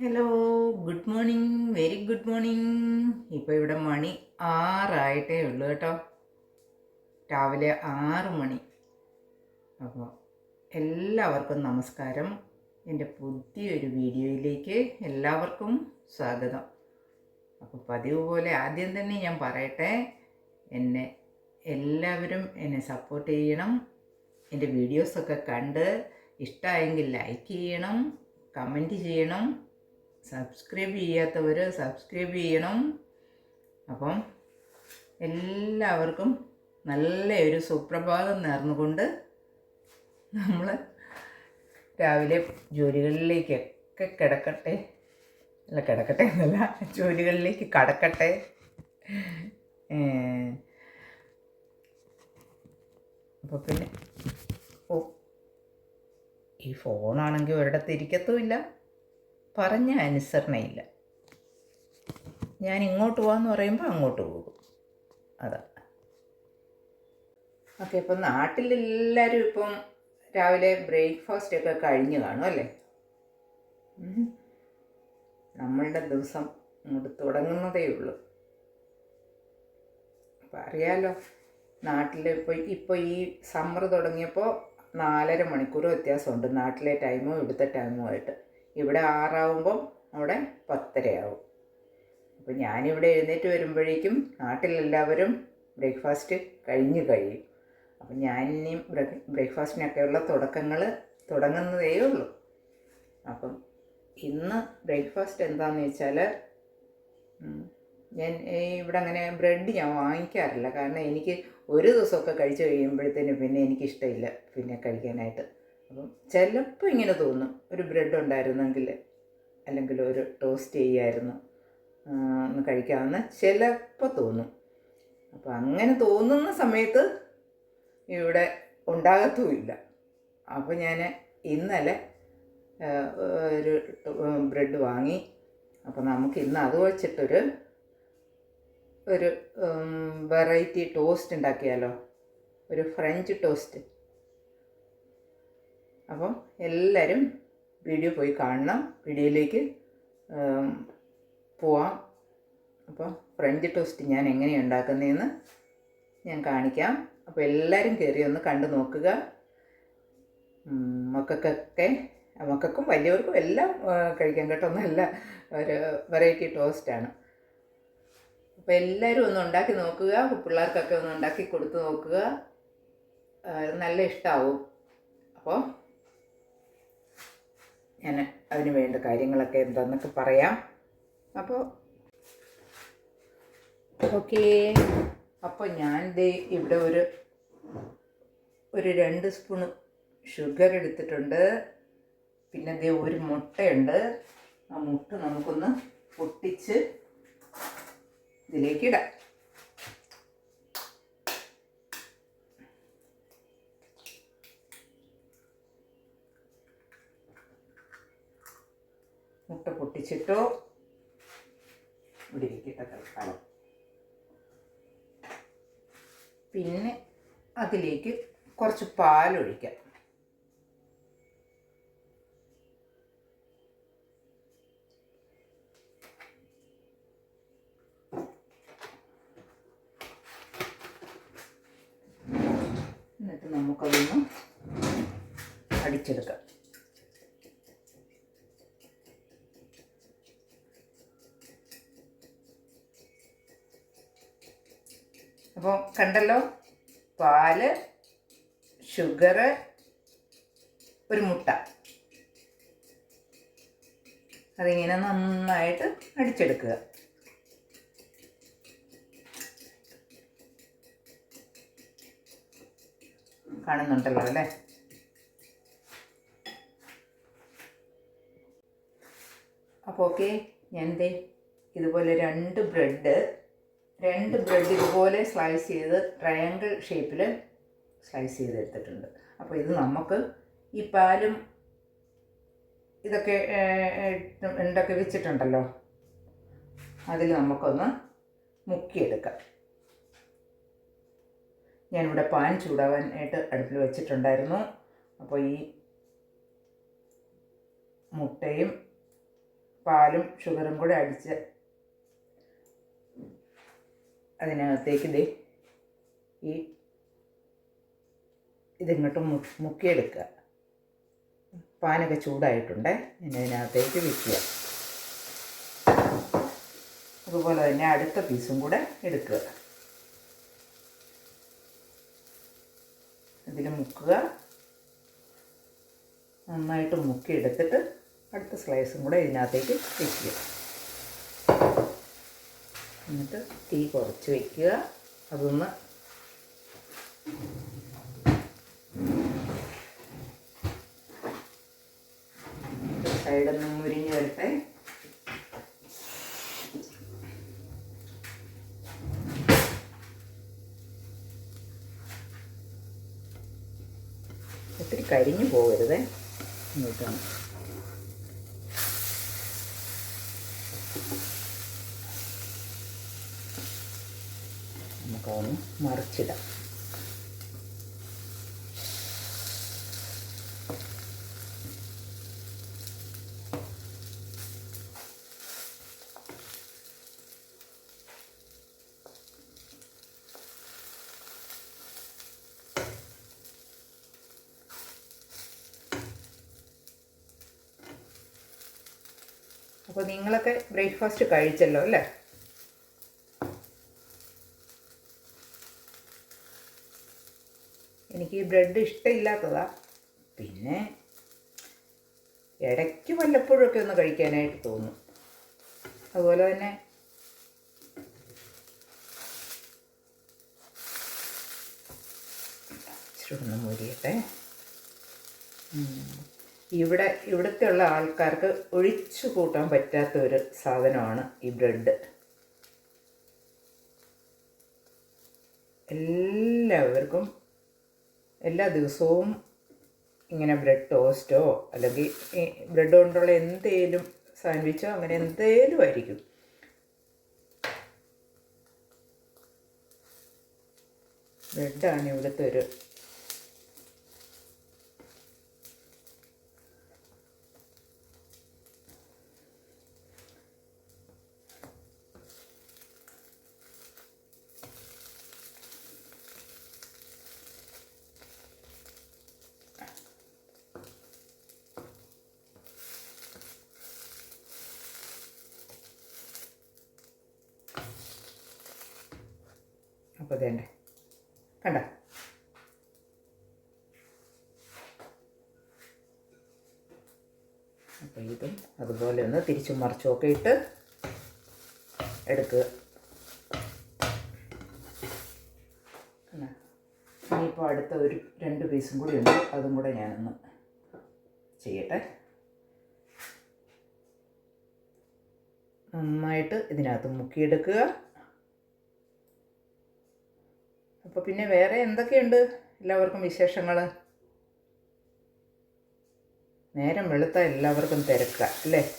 Hello good morning very good morning ഇപ്പോൾ ഇവിടെ മണി ആറായിട്ടേ ഉള്ളൂ കേട്ടോ. രാവിലെ ആറ് മണി. അപ്പോൾ എല്ലാവർക്കും നമസ്കാരം. എന്റെ പുതിയൊരു വീഡിയോയിലേക്ക് എല്ലാവർക്കും സ്വാഗതം. അപ്പോൾ പതിവ് പോലെ ആദ്യം തന്നെ ഞാൻ പറയട്ടെ എന്നെ എല്ലാവരും എന്നെ സപ്പോർട്ട് ചെയ്യണം. എന്റെ വീഡിയോസൊക്കെ കണ്ട് ഇഷ്ടമായെങ്കിൽ ലൈക്ക് ചെയ്യണം കമന്റ് ചെയ്യണം. സബ്സ്ക്രൈബ് ചെയ്യാത്തവർ സബ്സ്ക്രൈബ് ചെയ്യണം. അപ്പം എല്ലാവർക്കും നല്ല ഒരു സുപ്രഭാതം നേർന്നുകൊണ്ട് നമ്മൾ രാവിലെ ജോലികളിലേക്കൊക്കെ കിടക്കട്ടെ. അല്ല കിടക്കട്ടെ എന്നല്ല ജോലികളിലേക്ക് കടക്കട്ടെ. അപ്പോൾ പിന്നെ ഓ ഈ ഫോണാണെങ്കിൽ ഒരിടത്ത് ഇരിക്കത്തുമില്ല. പറഞ്ഞ അനുസരണയില്ല. ഞാൻ ഇങ്ങോട്ട് പോകാമെന്ന് പറയുമ്പോൾ അങ്ങോട്ട് പോകും. അതാ. ഓക്കെ ഇപ്പം നാട്ടിലെല്ലാവരും ഇപ്പം രാവിലെ ബ്രേക്ക്ഫാസ്റ്റ് ഒക്കെ കഴിഞ്ഞു കാണും അല്ലേ. നമ്മളുടെ ദിവസം ഇങ്ങോട്ട് തുടങ്ങുന്നതേ ഉള്ളൂ. അപ്പം അറിയാലോ നാട്ടിൽ ഇപ്പോൾ ഇപ്പോൾ ഈ സമ്മർ തുടങ്ങിയപ്പോൾ നാലര മണിക്കൂർ വ്യത്യാസമുണ്ട്. നാട്ടിലെ ടൈമും ഇവിടുത്തെ ടൈമുമായിട്ട് ഇവിടെ ആറാവുമ്പം അവിടെ പത്തരയാവും. അപ്പോൾ ഞാനിവിടെ എഴുന്നേറ്റ് വരുമ്പോഴേക്കും നാട്ടിലെല്ലാവരും ബ്രേക്ക്ഫാസ്റ്റ് കഴിഞ്ഞ് കഴിയും. അപ്പം ഞാനിനിയും ബ്രേക്ക്ഫാസ്റ്റിനൊക്കെയുള്ള തുടക്കങ്ങൾ തുടങ്ങുന്നതേ ഉള്ളൂ. അപ്പം ഇന്ന് ബ്രേക്ക്ഫാസ്റ്റ് എന്താണെന്ന് വെച്ചാൽ ഞാൻ ഇവിടെ അങ്ങനെ ബ്രെഡ് ഞാൻ വാങ്ങിക്കാറില്ല. കാരണം എനിക്ക് ഒരു ദിവസമൊക്കെ കഴിച്ചു കഴിയുമ്പോഴത്തേനും പിന്നെ എനിക്കിഷ്ടമില്ല പിന്നെ കഴിക്കാനായിട്ട്. അപ്പം ചിലപ്പോൾ ഇങ്ങനെ തോന്നും. ഒരു ബ്രെഡ് ഉണ്ടായിരുന്നെങ്കിൽ അല്ലെങ്കിൽ ഒരു ടോസ്റ്റ് ചെയ്യായിരുന്നു. ഒന്ന് കഴിക്കാമെന്ന് ചിലപ്പോൾ തോന്നും. അപ്പം അങ്ങനെ തോന്നുന്ന സമയത്ത് ഇവിടെ ഉണ്ടാകത്തുമില്ല. അപ്പോൾ ഞാൻ ഇന്നലെ ഒരു ബ്രെഡ് വാങ്ങി. അപ്പോൾ നമുക്ക് ഇന്ന് അത് വെച്ചിട്ടൊരു ഒരു വെറൈറ്റി ടോസ്റ്റ് ഉണ്ടാക്കിയാലോ? ഒരു ഫ്രഞ്ച് ടോസ്റ്റ്. അപ്പം എല്ലാവരും വീഡിയോ പോയി കാണണം. വീഡിയോയിലേക്ക് പോവാം. അപ്പോൾ ഫ്രഞ്ച് ടോസ്റ്റ് ഞാൻ എങ്ങനെയാണ് ഉണ്ടാക്കുന്നതെന്ന് ഞാൻ കാണിക്കാം. അപ്പോൾ എല്ലാവരും കയറി ഒന്ന് കണ്ടു നോക്കുക. മക്കൾക്കൊക്കെ മക്കൾക്കും വലിയവർക്കും എല്ലാം കഴിക്കാൻ കേട്ടോ. നല്ല ഒരു വെറൈറ്റി ടോസ്റ്റാണ് അപ്പോൾ എല്ലാവരും ഒന്ന് ഉണ്ടാക്കി നോക്കുക. പിള്ളേർക്കൊക്കെ ഒന്ന് ഉണ്ടാക്കി കൊടുത്തു നോക്കുക. നല്ല ഇഷ്ടമാവും അപ്പോൾ ഞാൻ അതിന് വേണ്ട കാര്യങ്ങളൊക്കെ എന്താണെന്നൊക്കെ പറയാം. അപ്പോൾ ഓക്കേ. അപ്പോൾ ഞാൻ ദേ ഇവിടെ ഒരു ഒരു രണ്ട് സ്പൂണ് ഷുഗർ എടുത്തിട്ടുണ്ട്. പിന്നെ ദേ ഒരു മുട്ടയുണ്ട്. ആ മുട്ട നമുക്കൊന്ന് പൊട്ടിച്ച് ഇതിലേക്ക് ഇടാം മുട്ട പൊട്ടിച്ചിട്ടോ? ഇവിടെ ഇരിക്കട്ടെ തൽക്കാലം. പിന്നെ അതിലേക്ക് കുറച്ച് പാലൊഴിക്കാം. എന്നിട്ട് നമുക്കതൊന്ന് അടിച്ചെടുക്കാം. കണ്ടല്ലോ? പാൽ ഷുഗർ ഒരു മുട്ട. അതിങ്ങനെ നന്നായിട്ട് അടിച്ചെടുക്കുക. കാണുന്നുണ്ടല്ലോ അല്ലേ? അപ്പോൾ ഓക്കെ ഞാൻ ദേ ഇതുപോലെ രണ്ട് ബ്രെഡ് രണ്ട് ബ്രെഡ് ഇതുപോലെ സ്ലൈസ് ചെയ്ത് ട്രയാങ്കിൾ ഷേപ്പിൽ സ്ലൈസ് ചെയ്തെടുത്തിട്ടുണ്ട് അപ്പോൾ ഇത് നമുക്ക് ഈ പാലും ഇതൊക്കെ ഉണ്ടൊക്കെ വെച്ചിട്ടുണ്ടല്ലോ. അതിൽ നമുക്കൊന്ന് മുക്കിയെടുക്കാം. ഞാനിവിടെ പാൻ ചൂടാവാനായിട്ട് അടുപ്പിൽ വെച്ചിട്ടുണ്ടായിരുന്നു. അപ്പോൾ ഈ മുട്ടയും പാലും ഷുഗറും കൂടെ അടിച്ച് അതിനകത്തേക്ക് ഇത് ഈ ഇതിങ്ങോട്ട് മു മുക്കിയെടുക്കുക. പാനൊക്കെ ചൂടായിട്ടുണ്ടേ ഇനി അതിനകത്തേക്ക് വിൽക്കുക അതുപോലെ തന്നെ അടുത്ത പീസും കൂടെ എടുക്കുക. ഇതിൽ മുക്കുക. നന്നായിട്ട് മുക്കി എടുത്തിട്ട് അടുത്ത സ്ലൈസും കൂടെ ഇതിനകത്തേക്ക് വയ്ക്കുക എന്നിട്ട് തീ കുറച്ച് വയ്ക്കുക അതൊന്ന് സൈഡൊന്ന് മുരിഞ്ഞ് വരട്ടെ. ഒത്തിരി കരിഞ്ഞു പോകരുതേ. ഇങ്ങോട്ടാണ് നമുക്കതൊന്ന് മറിച്ചിടാം. അപ്പോൾ നിങ്ങളൊക്കെ ബ്രേക്ക്ഫാസ്റ്റ് കഴിച്ചല്ലോ അല്ലേ? എനിക്ക് ഈ ബ്രെഡ് ഇഷ്ടമില്ലാത്തതാണ് പിന്നെ ഇടയ്ക്ക് വല്ലപ്പോഴൊക്കെ ഒന്ന് കഴിക്കാനായിട്ട് തോന്നും. അതുപോലെ തന്നെ ഒന്ന് മുരിയട്ടെ ഉം. ഇവിടെ ഇവിടുത്തെ ഉള്ള ആൾക്കാർക്ക് ഒഴിച്ചു കൂട്ടാൻ പറ്റാത്ത ഒരു സാധനമാണ് ഈ ബ്രെഡ് എല്ലാവർക്കും എല്ലാ ദിവസവും ഇങ്ങനെ ബ്രെഡ് ടോസ്റ്റോ അല്ലെങ്കിൽ ബ്രെഡ് കൊണ്ടുള്ള എന്തേലും സാൻഡ്വിച്ചോ അങ്ങനെ എന്തേലും ആയിരിക്കും. ബ്രെഡാണ് ഇവിടുത്തെ ഒരു അപ്പോൾ തന്നെ കണ്ട? അപ്പോൾ ഇതും അതുപോലെ ഒന്ന് തിരിച്ചും മറിച്ചും ഒക്കെ ഇട്ട് എടുക്കുക? ഇനിയിപ്പോൾ അടുത്ത ഒരു രണ്ട് പീസും കൂടി ഉണ്ട്. അതും കൂടെ ഞാനൊന്ന് ചെയ്യട്ടെ. നന്നായിട്ട് ഇതിനകത്ത് മുക്കിയെടുക്കുക. അപ്പോൾ പിന്നെ വേറെ എന്തൊക്കെയുണ്ട്? എല്ലാവർക്കും വിശേഷങ്ങൾ നേരം വെളുത്ത എല്ലാവർക്കും തിരക്ക അല്ലേ?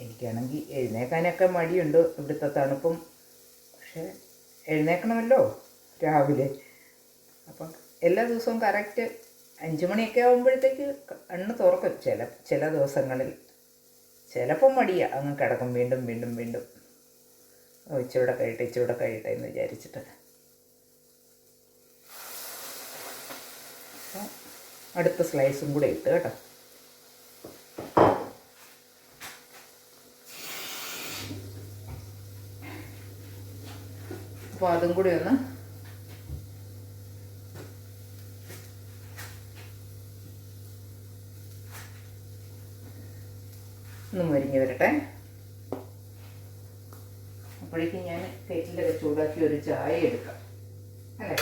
എനിക്കാണെങ്കിൽ എഴുന്നേക്കാനൊക്കെ മടിയുണ്ട് ഇവിടുത്തെ തണുപ്പും. പക്ഷേ എഴുന്നേക്കണമല്ലോ രാവിലെ. അപ്പം എല്ലാ ദിവസവും കറക്റ്റ് അഞ്ച് മണിയൊക്കെ ആകുമ്പോഴത്തേക്ക് കണ്ണ് തുറക്കും ചില ചില ദിവസങ്ങളിൽ. ചിലപ്പം മടിയാണ് അങ്ങ് കിടക്കും വീണ്ടും വീണ്ടും വീണ്ടും. ഓ ഇച്ചിവിടെ കഴിയട്ടെ ഇച്ചിരൂടെ കഴിയട്ടെ എന്ന് വിചാരിച്ചിട്ട്. അടുത്ത സ്ലൈസും കൂടെ ഇട്ട് കേട്ടോ. അപ്പോൾ അതും കൂടി ഒന്ന് ഒന്ന് മുരിഞ്ഞ് വരട്ടെ. അപ്പോഴേക്കും ഞാൻ കെറ്റിലൊക്കെ ചൂടാക്കി ഒരു ചായ എടുക്കാം. അല്ലേ?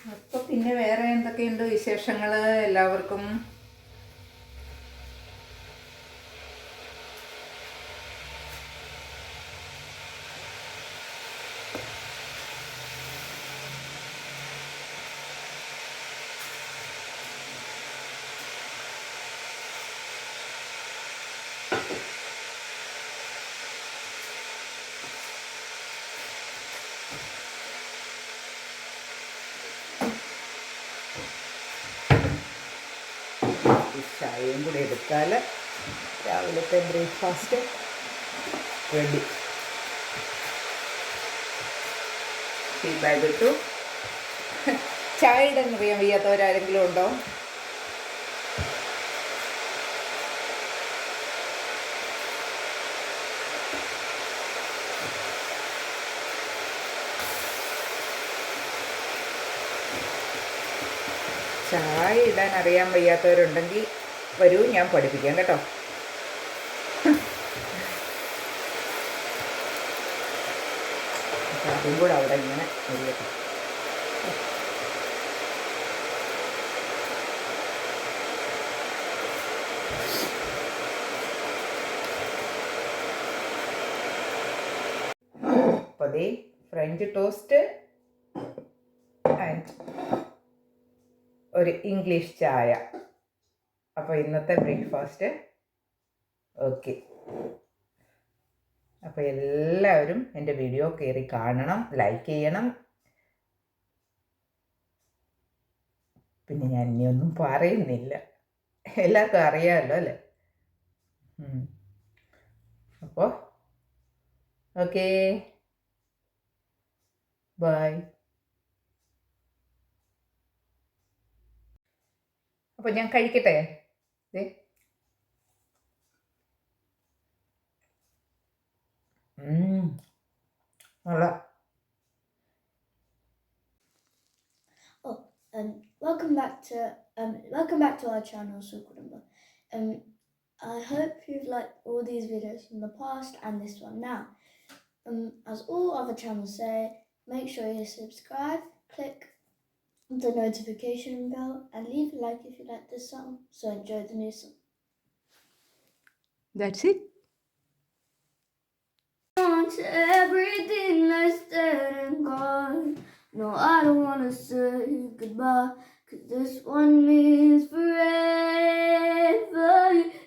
അപ്പോൾ പിന്നെ വേറെ എന്തൊക്കെയുണ്ട് വിശേഷങ്ങൾ എല്ലാവർക്കും? ചായയും കൂടി എടുത്താൽ രാവിലത്തെ ബ്രേക്ക്ഫാസ്റ്റ് റെഡി. ടീ ബാഗ് ഇട്ടു. ചായ ഇടാൻ അറിയാൻ വയ്യാത്തവരാരെങ്കിലും ഉണ്ടോ? ചായ ഇടാൻ അറിയാൻ വയ്യാത്തവരുണ്ടെങ്കിൽ വരൂ ഞാൻ പഠിപ്പിക്കാം കേട്ടോ. അതും കൂടെ അവിടെ ഇങ്ങനെ അതേ ഫ്രഞ്ച് ടോസ്റ്റ് ആൻഡ് ഒരു ഇംഗ്ലീഷ് ചായ. അപ്പോൾ ഇന്നത്തെ ബ്രേക്ക്ഫാസ്റ്റ്. ഓക്കെ. അപ്പോൾ എല്ലാവരും എന്റെ വീഡിയോ കയറി കാണണം ലൈക്ക് ചെയ്യണം. പിന്നെ ഞാൻ ഇനിയൊന്നും പറയുന്നില്ല. എല്ലാവർക്കും അറിയാമല്ലോ അല്ലേ? അപ്പോൾ ഓക്കേ. ബൈ. അപ്പോൾ ഞാൻ കഴിക്കട്ടെ? ദേ mm. Hola. Oh, um, welcome back to um, welcome back to our channel, Sukurumba. Um, I hope you've liked all these videos from the past and this one now. Um, as all other channels say, make sure you subscribe, click the notification bell and leave a like if you like this song. So enjoy the new song. That's it. Want everything that's dead and gone. No, I don't wanna say goodbye. Cause this one means forever.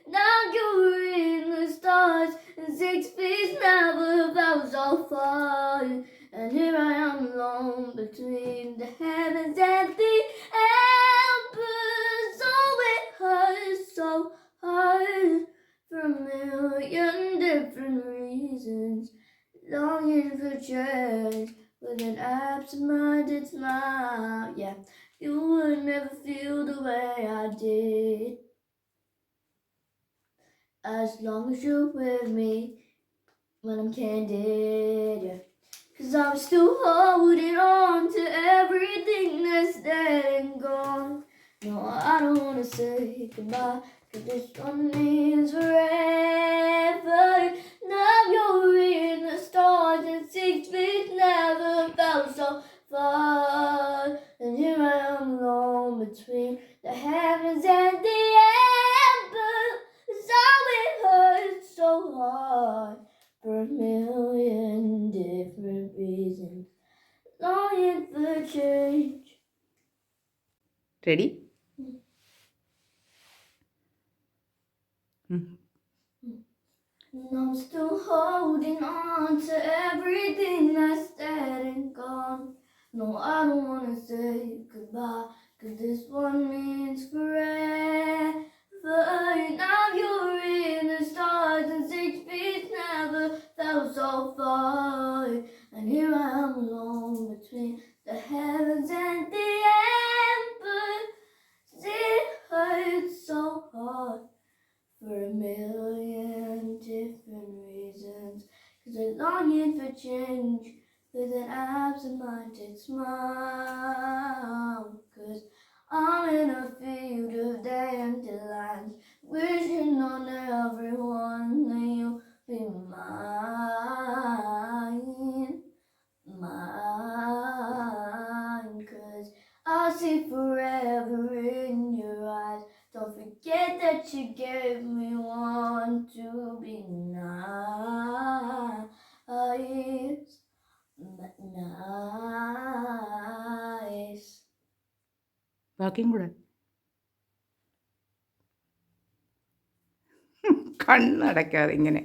Now you're in the stars. And six feet now, but I was all fine. And here I am alone between the heavens and the embers. Oh, it hurts so hard for a million different reasons. Longing for change with an absent-minded smile. Yeah, you would never feel the way I did. As long as you're with me when I'm candid, yeah. Cause I'm still holding on to everything that's dead and gone. No, I don't wanna say goodbye. Cause this one means forever. Now you're in the stars and six feet never felt so far. And here I am alone between the heavens and the embers. So it hurts so hard for a million. Longing for change. Ready And mm. mm. I'm still holding on to everything that's dead and gone. No, I don't wanna say goodbye, cause this one means forever. Now you're in the stars, and six feet never felt so far. And here I am alone change with an absent-minded smile. Cause I'm in a field of dandelions, wishing on everyone that you'll be mine. Mine. Cause I see forever in your eyes. Don't forget that you gave ബാക്കിയും കൂടെ. കണ്ണടയ്ക്കാതെ ഇങ്ങനെ.